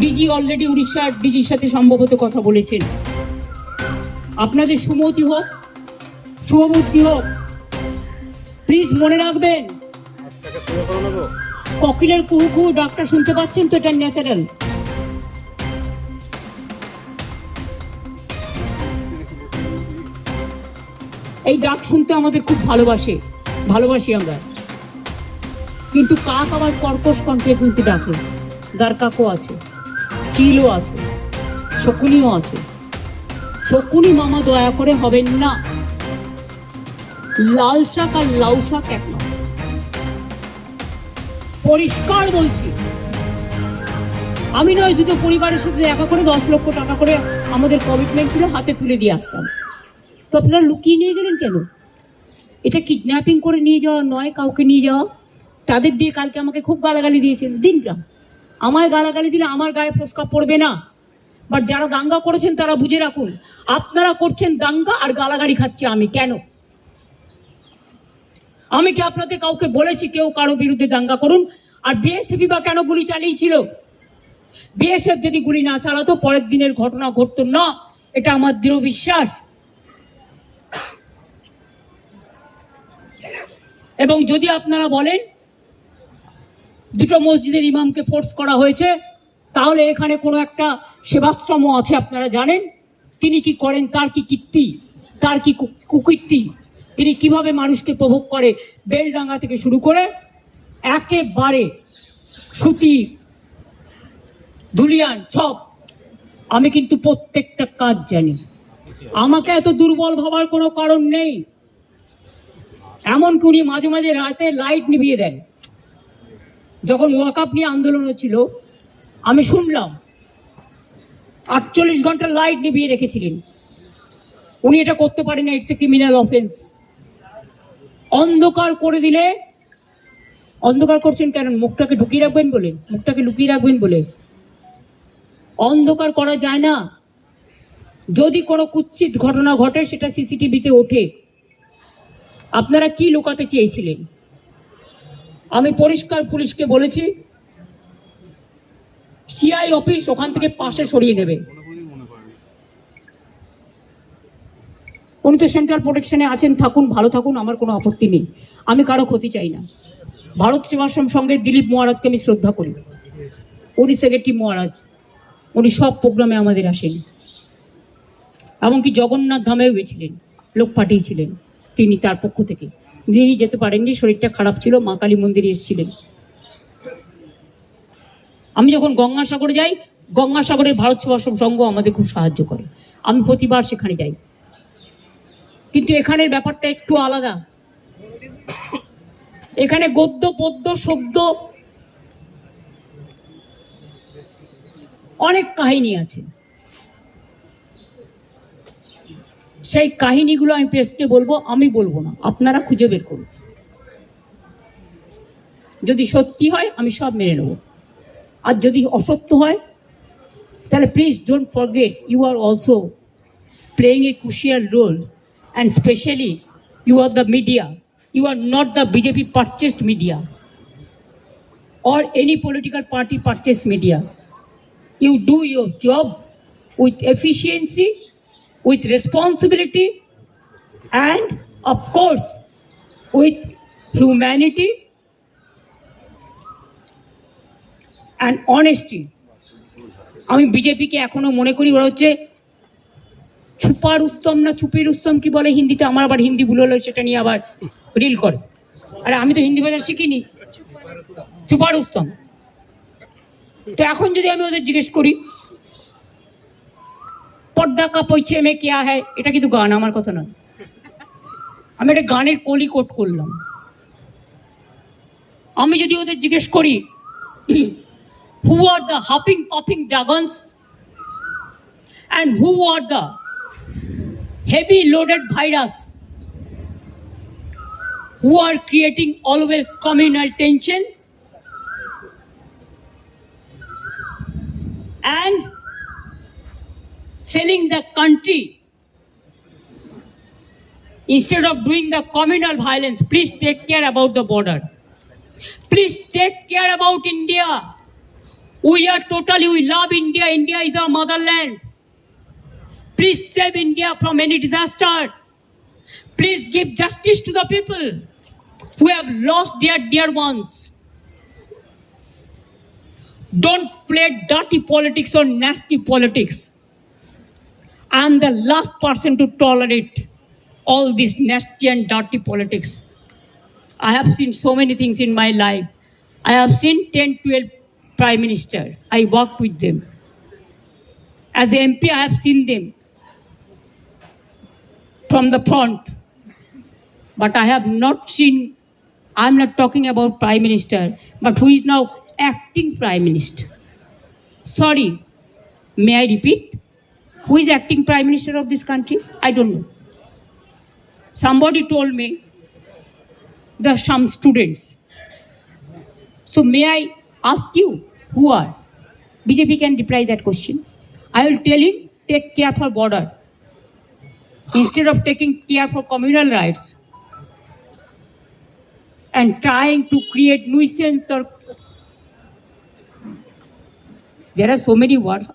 DG already উড়িষ্যার ডিজির সাথে সম্ভবত কথা বলেছেন। আপনাদের সুমতি হোক, শুভবুদ্ধি হোক প্লিজ মনে রাখবেন, কোকিলের কুহু কুহু ডাক্তার শুনতে পাচ্ছেন তো, এটা ন্যাচারাল এই ডাক শুনতে আমাদের খুব ভালোবাসে, ভালোবাসি আমরা। কিন্তু কাক আবার কর্কশ কণ্ঠে কিন্তু ডাকে দার কাকও আছে। চিলও আছে, শকুনিও আছে। শকুনি মামা দয়া করে হবেন না। লাল শাক আর লাউ শাক এক নয়। পরিষ্কার বলছি, আমি নয়, দুটো পরিবারের সাথে দেখা করে দশ লক্ষ টাকা করে আমাদের কমিটমেন্ট ছিল, হাতে তুলে দিয়ে আসতাম। তো আপনারা লুকিয়ে নিয়ে গেলেন কেন? এটা কিডন্যাপিং করে নিয়ে যাওয়া নয়, কাউকে নিয়ে যাওয়া। তাদের দিয়ে কালকে আমাকে খুব গালাগালি দিয়েছেন। দিন না আমায় গালাগালি দিলে আমার গায়ে ফসকা পড়বে না। বাট যারা দাঙ্গা করেছেন তারা বুঝে রাখুন, আপনারা করছেন দাঙ্গা আর গালাগালি খাচ্ছে আমি, কেন? আমি কি আপনাদের কাউকে বলেছি কেউ কারও বিরুদ্ধে দাঙ্গা করুন? আর বিএসএফি বা কেন গুলি চালিয়েছিল? বিএসএফ যদি গুলি না চালাতো, পরের দিনের ঘটনা ঘটতো না। এটা আমার দৃঢ় বিশ্বাস। এবং যদি আপনারা বলেন দুটো মসজিদের ইমামকে ফোর্স করা হয়েছে। তাহলে এখানে কোনো একটা সেবাশ্রম আছে, আপনারা জানেন। তিনি কি করেন? তার কি কীর্তি? তার কি কুকীর্তি? তিনি কীভাবে মানুষকে প্রভোগ করে? বেলডাঙ্গা থেকে শুরু করে একেবারে সুতি, ধুলিয়ান সব। আমি কিন্তু প্রত্যেকটা কাজ জানি। আমাকে এত দুর্বল ভাবার কোনো কারণ নেই। এমনকি উনি মাঝে মাঝে রাতে লাইট নিভিয়ে দেন। যখন ওয়াকাপ নিয়ে আন্দোলন হচ্ছিল আমি শুনলাম, আটচল্লিশ ঘণ্টা লাইট নিভিয়ে রেখেছিলেন। উনি এটা করতে পারেন না ইটস এ ক্রিমিনাল অফেন্স অন্ধকার করে দিলে, অন্ধকার করছেন কেন? মুখটাকে ঢুকিয়ে রাখবেন বলে, মুখটাকে লুকিয়ে রাখবেন বলে। অন্ধকার করা যায় না। যদি কোনো কুৎসিত ঘটনা ঘটে, সেটা সিসিটিভিতে ওঠে। আপনারা কি লুকাতে চেয়েছিলেন? আমি পরিষ্কার পুলিশকে বলেছি সিআই অফিস ওখান থেকে পাশে সরিয়ে নেবে। উনি তো সেন্ট্রাল প্রোটেকশনে আছেন, থাকুন, ভালো থাকুন, আমার কোনো আপত্তি নেই। আমি কারও ক্ষতি চাই না। ভারত সেবাশ্রম সঙ্গে দিলীপ মহারাজকে আমি শ্রদ্ধা করি। উনি সেক্রেটারি মহারাজ। উনি সব প্রোগ্রামে আমাদের আসেন। এমনকি জগন্নাথ ধামেও গেছিলেন, লোক পাঠিয়েছিলেন, তিনি তার পক্ষ থেকে। তিনি যেতে পারেননি, শরীরটা খারাপ ছিল, মা কালী মন্দিরে এসেছিলেন। আমি যখন গঙ্গাসাগরে যাই, গঙ্গাসাগরের ভারত সেবাশ্রম সংঘ আমাদের খুব সাহায্য করে। আমি প্রতিবার সেখানে যাই। কিন্তু এখানের ব্যাপারটা একটু আলাদা। এখানে গদ্য, পদ্য, শব্দ, অনেক কাহিনী আছে। সেই কাহিনীগুলো আমি প্রেসকে বলব, আমি বলব না, আপনারা খুঁজে বের করুন। যদি সত্যি হয়, আমি সব মেনে নেব। আর যদি অসত্য হয়, তাহলে please don't forget you are also playing a crucial role and specially you are the media you are not the BJP purchase media or any political party purchase media you do your job with efficiency with responsibility and, of course, with humanity and honesty. আমি বিজেপিকে এখনও মনে করি, ওরা হচ্ছে super উস্তম না চুপের উস্তম কি বলে হিন্দিতে? আমার আবার হিন্দি ভুল হলো সেটা নিয়ে আবার রিল করে। আরে আমি তো হিন্দি বাজার শিখিনি। চুপার উস্তম তো এখন যদি আমি ওদের জিজ্ঞেস করি পর্দা কা পৈছে মে কেয়া হ্যায় এটা কিন্তু গান, আমার কথা নয়। আমি একটা গানের কলি কোট করলাম। আমি যদি ওদের জিজ্ঞেস করি who are the hopping popping dragons and who are the heavy loaded virus who are creating always communal tensions? And selling the country instead of doing the communal violence please take care about the border please take care about india We are totally, we love India. India is our motherland. Please save India from any disaster. Please give justice to the people who have lost their dear ones. Don't play dirty politics or nasty politics. I am the last person to tolerate all this nasty and dirty politics. I have seen so many things in my life. I have seen 10, 12 prime minister. I worked with them. As MP, I have seen them from the front. But I have not seen, I'm not talking about prime minister, but who is now acting prime minister. Sorry, may I repeat? Who is acting prime minister of this country? I don't know. Somebody told me are some students. So may I ask you who are? BJP can reply that question. I will tell him take care for border instead of taking care for communal rights and trying to create nuisance or there are so many words